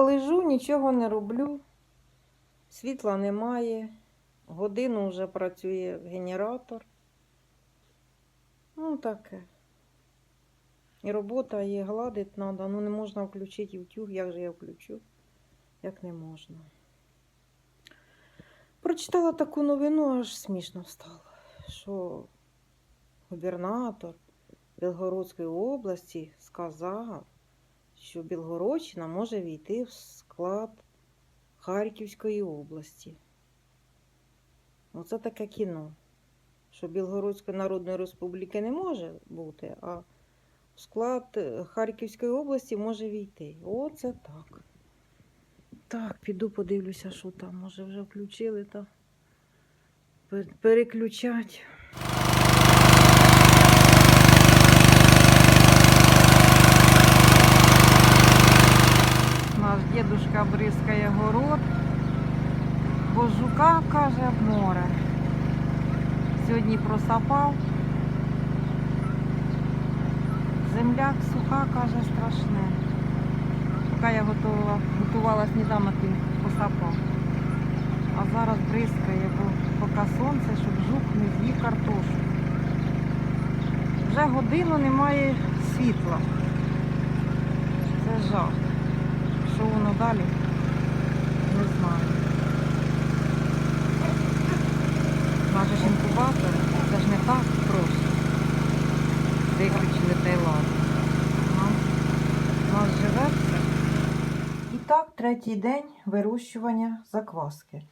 лежу, нічого не роблю. Світла немає. Годину вже працює генератор. Ну, таке. І робота є, гладить треба. Ну, не можна включити утюг. Як же я включу? Як не можна. Прочитала таку новину, аж смішно стало, що губернатор Білгородської області сказав, що Білгородщина може війти в склад Харківської області. Оце таке кіно. Що Білгородської Народної Республіки не може бути, а в склад е, Харківської області може війти. Оце так. Так, піду подивлюся, що там. Може вже включили та переключать. Наш бризкає город, бо жука, каже, в море. Сьогодні просапав. Земляк суха, каже, страшне. Поки я готувала, готувала сніданок, він посапав. А зараз бризкає, бо поки сонце, щоб жук не з'їв картошу. Вже годину немає світла. Це жах. Що воно далі? Не знаю. Наше ж інкубатор, це ж не так просто. Виключили та й нас живе все. І так, третій день вирощування закваски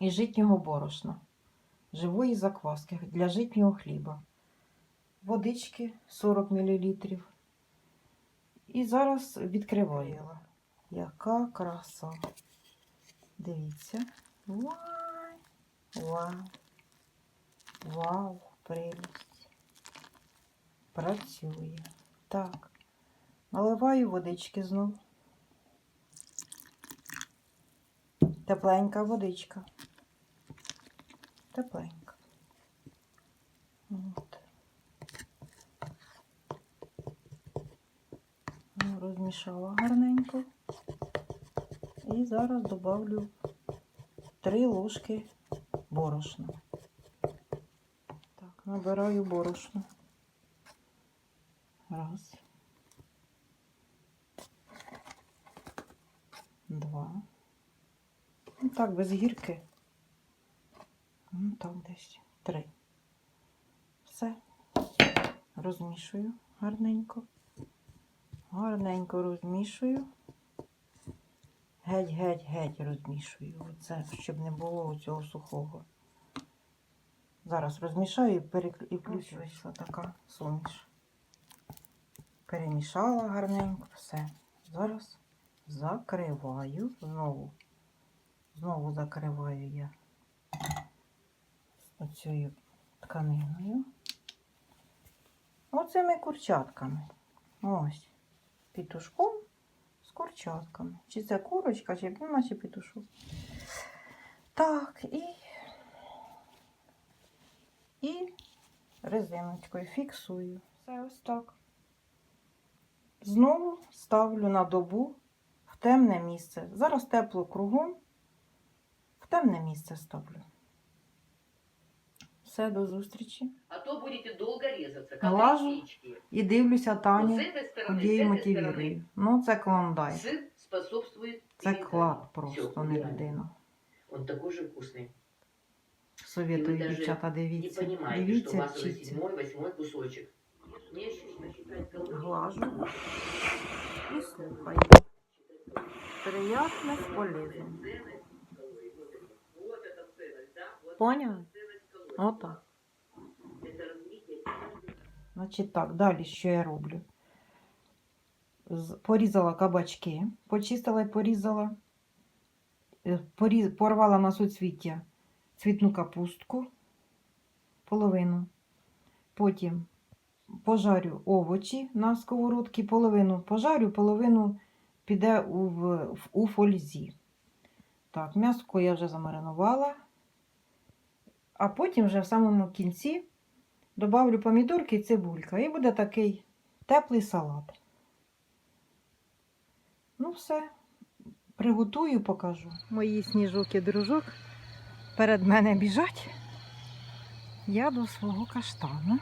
і житнього борошна. Живої закваски для житнього хліба. Водички 40 мл. І зараз відкриваю. Яка краса. Дивіться. Вау! Вау! Вау! Прелість. Працює. Так. Наливаю водички знову. Тепленька водичка. Тепленька. От. Ну, гарненько. І зараз добавлю 3 ложки борошна. Так, набираю борошно. Раз. Два. Ну так, без гірки. Ну так десь. Три. Все. Розмішую гарненько. Гарненько розмішую. Геть-геть-геть розмішую. Оце, щоб не було цього сухого. Зараз розмішаю і, переклю... і включу. Вийшла така суміш. Перемішала гарненько, все. Зараз закриваю знову. Знову закриваю я оцією тканиною. Оцими курчатками. Ось. Пітушком з курчатками. Чи це курочка, чи ну, наче пітушок. Так, і, і резиночкою фіксую. Все ось так. Знову ставлю на добу в темне місце. Зараз тепло кругом. В темне місце ставлю. Все, до зустрічі А то будете долго резаться, как Глажу. лисички. І дивлюся Вот с Таню, этой стороны, куди с її этой мотивірую. стороны. Ну, це клондайк. Сыр способствует Це переданию. клад Всё, просто, не идеально. людина. Он такой же вкусный. Совєтую, І ви даже дівчата, Не дивіться. понимаете, что у Дивіться, вас уже вчіться. седьмой, восьмой кусочек. Мне ощущение, считать калории. Глажу. І слухаю. Приятне з полезним. Вот эта ценность, да? Вот Поняли? ценность калорий. Отак. Значить так, далі що я роблю? Порізала кабачки, почистила і порізала, Е, поріз, порвала на суцвіття цвітну капустку, половину. Потім пожарю овочі на сковородці, половину пожарю, половину піде у, в- у фользі. Так, м'яско я вже замаринувала, а потім вже в самому кінці Добавлю помідорки і цибулька. І буде такий теплий салат. Ну, все. Приготую, покажу. Мої сніжок і дружок перед мене біжать. Я до свого каштану.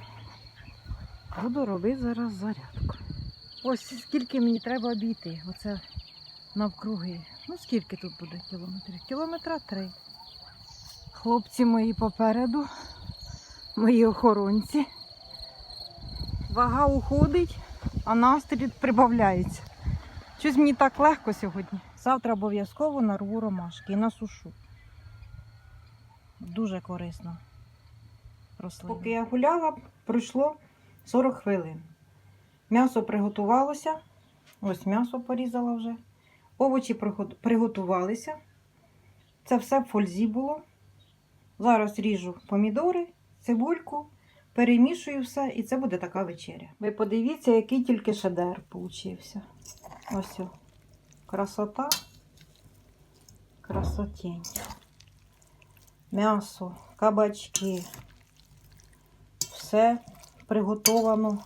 Буду робити зараз зарядку. Ось скільки мені треба обійти. Оце навкруги. Ну, скільки тут буде кілометрів? Кілометра три. Хлопці мої попереду, мої охоронці. Вага уходить, а настрій прибавляється. Щось мені так легко сьогодні. Завтра обов'язково нарву ромашки і насушу. Дуже корисно. Рослина. Поки я гуляла, пройшло 40 хвилин. М'ясо приготувалося. Ось м'ясо порізала вже. Овочі приготувалися. Це все в фользі було. Зараз ріжу помідори, цибульку, перемішую все, і це буде така вечеря. Ви подивіться, який тільки шедевр получився. Ось о. Красота. Красотень. М'ясо, кабачки. Все приготовано,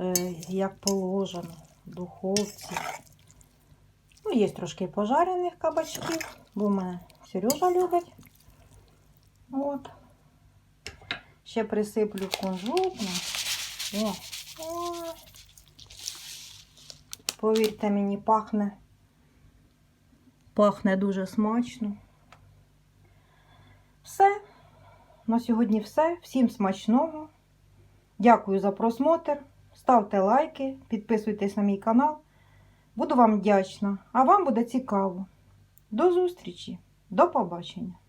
е, як положено, в духовці. Ну, є трошки пожарених кабачків, бо в мене Сережа любить. От. Ще присиплю кунжутом. О. Повірте мені, пахне. Пахне дуже смачно. Все. На сьогодні все. Всім смачного. Дякую за просмотр. Ставте лайки, підписуйтесь на мій канал. Буду вам вдячна, а вам буде цікаво. До зустрічі, до побачення!